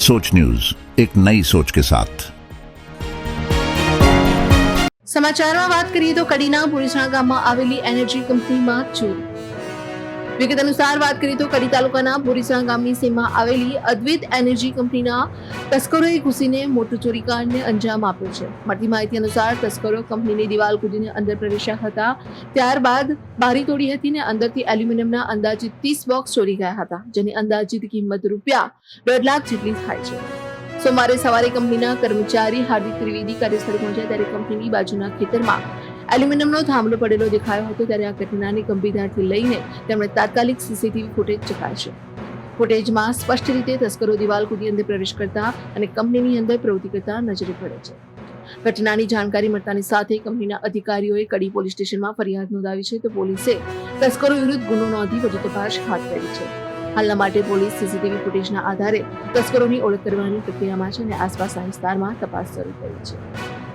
सोच न्यूज एक नई सोच के साथ સમાચારમાં વાત કરીએ તો કડીના પુરીસણા ગામમાં આવેલી એનર્જી કંપનીમાં ચોરી વિગત અનુસાર વાત કરીએ તો કડી તાલુકાના બોરીસણા ગામની સીમમાં આવેલી અદ્વૈત એનર્જી કંપનીના તસ્કરોએ ઘૂસીને મોટું ચોરીકાંડને અંજામ આપ્યો છે. મળતી માહિતી અનુસાર તસ્કરો કંપનીની દિવાલ કૂદીને અંદર પ્રવેશ્યા હતા. ત્યારબાદ બારી તોડી હતી ને અંદરથી એલ્યુમિનિયમના અંદાજિત ત્રીસ બોક્સ ચોરી ગયા હતા, જેની અંદાજિત કિંમત રૂપિયા દોઢ લાખ જેટલી થાય છે. સોમવારે સવારે કંપનીના કર્મચારી હાર્દિક ત્રિવેદી કાર્યસ્થળે પહોંચ્યા ત્યારે કંપનીની બાજુના ખેતરમાં એલ્યુમિનિયમનો થાંભલો પડેલો દેખાયો હતો ત્યારે આ ઘટનાની ગંભીરતાથી લઈને તેમણે તાત્કાલિક સીસીટીવી ફૂટેજ ચકાસ્યો. ફૂટેજમાં સ્પષ્ટ રીતે તસ્કરો દિવાલ કૂદી અંદર પ્રવેશ કરતા અને કંપનીની અંદર પ્રવૃત્તિ કરતા નજરે પડે છે. ઘટનાની જાણકારી મળતાની સાથે કંપનીના અધિકારીઓએ કડી પોલીસ સ્ટેશનમાં ફરિયાદ નોંધાવી છે તો પોલીસે તસ્કરો વિરુદ્ધ ગુનો નોંધી વધુ તપાસ હાથ ધરી છે. હાલના માટે પોલીસ સીસીટીવી ફૂટેજના આધારે તસ્કરોની ઓળખ કરવાની પ્રક્રિયામાં છે અને આસપાસના વિસ્તારમાં તપાસ શરૂ કરી છે.